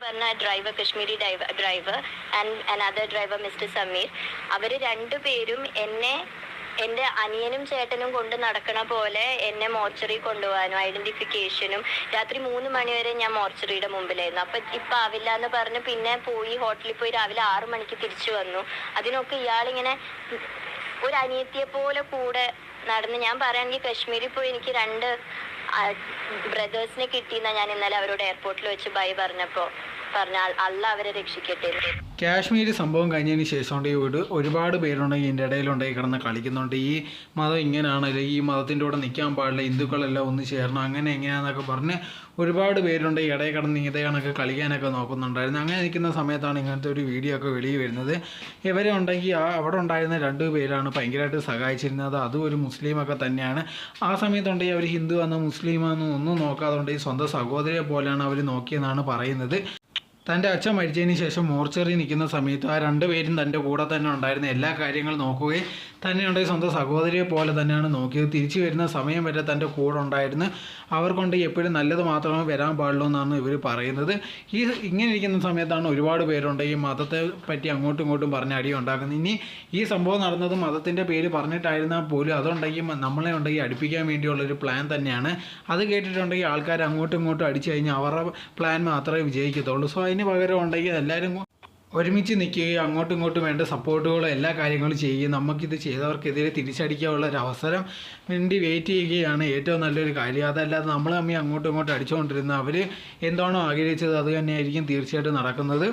പറഞ്ഞ driver Kashmiri driver and another driver mister Sameer അവർ രണ്ടുപേരും എന്നെ എന്റെ അനിയനും ചേട്ടനും കൊണ്ട് നടക്കണ പോലെ എന്നെ മോർച്ചറി കൊണ്ടുപോകാനും ഐഡന്റിഫിക്കേഷനും രാത്രി മൂന്ന് മണിവരെ ഞാൻ മോർച്ചറിയുടെ മുമ്പിലായിരുന്നു. അപ്പൊ ഇപ്പൊ ആവില്ല എന്ന് പറഞ്ഞ് പിന്നെ പോയി ഹോട്ടലിൽ പോയി രാവിലെ ആറ് മണിക്ക് തിരിച്ചു വന്നു. അതിനൊക്കെ ഇയാളിങ്ങനെ ഒരു അനിയത്തിയെ പോലെ കൂടെ നടന്ന് ഞാൻ പറയുകയാണെങ്കിൽ കശ്മീരിൽ പോയി എനിക്ക് രണ്ട് ബ്രദേഴ്സിനെ കിട്ടിയെന്നാ ഞാൻ ഇന്നലെ അവരോട് എയർപോർട്ടിൽ വെച്ച് ബൈ പറഞ്ഞപ്പോ. പറഞ്ഞ അല്ല അവരെ രക്ഷിക്കട്ടെ കാശ്മീർ സംഭവം കഴിഞ്ഞതിന് ശേഷം ഈ വീട്. ഒരുപാട് പേരുണ്ടെങ്കിൽ ഇതിന്റെ ഇടയിലുണ്ടെങ്കിൽ കിടന്ന് കളിക്കുന്നുണ്ട്. ഈ മതം ഇങ്ങനെയാണ് അല്ലെങ്കിൽ ഈ മതത്തിന്റെ കൂടെ നിൽക്കാൻ പാടില്ല ഹിന്ദുക്കളെല്ലാം ഒന്ന് ചേരണം അങ്ങനെ എങ്ങനെയാണെന്നൊക്കെ പറഞ്ഞ് ഒരുപാട് പേരുണ്ട് ഈ ഇടയിൽ കിടന്ന് ഇതേ കണക്ക് കളിക്കാനൊക്കെ നോക്കുന്നുണ്ടായിരുന്നു. അങ്ങനെ നിൽക്കുന്ന സമയത്താണ് ഇങ്ങനത്തെ ഒരു വീഡിയോ ഒക്കെ വെളിയിൽ വരുന്നത്. ഇവരെ ഉണ്ടെങ്കിൽ ആ അവിടെ ഉണ്ടായിരുന്ന രണ്ട് പേരാണ് ഭയങ്കരമായിട്ട് സഹായിച്ചിരുന്നത്. അതും ഒരു മുസ്ലിമൊക്കെ തന്നെയാണ്. ആ സമയത്തുണ്ടെങ്കിൽ അവർ ഹിന്ദു ആണെന്നോ മുസ്ലിമാണെന്നോ ഒന്നും നോക്കാതെ ഈ സ്വന്തം സഹോദരിയെ പോലെയാണ് അവർ നോക്കിയെന്നാണ് പറയുന്നത്. തന്റെ അച്ഛൻ മരിച്ചതിന് ശേഷം മോർച്ചറി നിൽക്കുന്ന സമയത്ത് ആ രണ്ടുപേരും തന്റെ കൂടെ തന്നെ ഉണ്ടായിരുന്ന എല്ലാ കാര്യങ്ങളും നോക്കുകയും തന്നെ ഉണ്ടായി സ്വന്തം സഹോദരിയെ പോലെ തന്നെയാണ് നോക്കിയത്. തിരിച്ചു വരുന്ന സമയം വരെ തന്റെ കൂടെ ഉണ്ടായിരുന്നു അവർക്കൊണ്ട് എപ്പോഴും നല്ലത് മാത്രമേ വരാൻ പാടുള്ളൂ എന്നാണ് ഇവർ പറയുന്നത്. ഈ ഇങ്ങനെ ഇരിക്കുന്ന സമയത്താണ് ഒരുപാട് പേരുണ്ട് ഈ മതത്തെ പറ്റി അങ്ങോട്ടും ഇങ്ങോട്ടും പറഞ്ഞ് അടി ഉണ്ടാക്കുന്നത്. ഇനി ഈ സംഭവം നടന്നത് മതത്തിന്റെ പേര് പറഞ്ഞിട്ടായിരുന്നാൽ പോലും അതുണ്ടെങ്കിൽ നമ്മളെ ഉണ്ടെങ്കിൽ അടുപ്പിക്കാൻ വേണ്ടിയുള്ളൊരു പ്ലാൻ തന്നെയാണ്. അത് കേട്ടിട്ടുണ്ടെങ്കിൽ ആൾക്കാർ അങ്ങോട്ടും ഇങ്ങോട്ടും അടിച്ചു കഴിഞ്ഞാൽ അവരുടെ പ്ലാൻ മാത്രമേ വിജയിക്കത്തുള്ളൂ. സോ അതിന് പകരം ഉണ്ടെങ്കിൽ എല്ലാവരും ഒരുമിച്ച് നിൽക്കുകയും അങ്ങോട്ടും ഇങ്ങോട്ടും വേണ്ട സപ്പോർട്ടുകളും എല്ലാ കാര്യങ്ങളും ചെയ്യുകയും നമുക്കിത് ചെയ്തവർക്കെതിരെ തിരിച്ചടിക്കാനുള്ള ഒരു അവസരം വേണ്ടി വെയിറ്റ് ചെയ്യുകയാണ് ഏറ്റവും നല്ലൊരു കാര്യം. അതല്ലാതെ നമ്മൾ തമ്മിൽ അങ്ങോട്ടും ഇങ്ങോട്ടും അടിച്ചുകൊണ്ടിരുന്ന അവർ എന്താണോ ആഗ്രഹിച്ചത് അത് തന്നെയായിരിക്കും തീർച്ചയായിട്ടും നടക്കുന്നത്.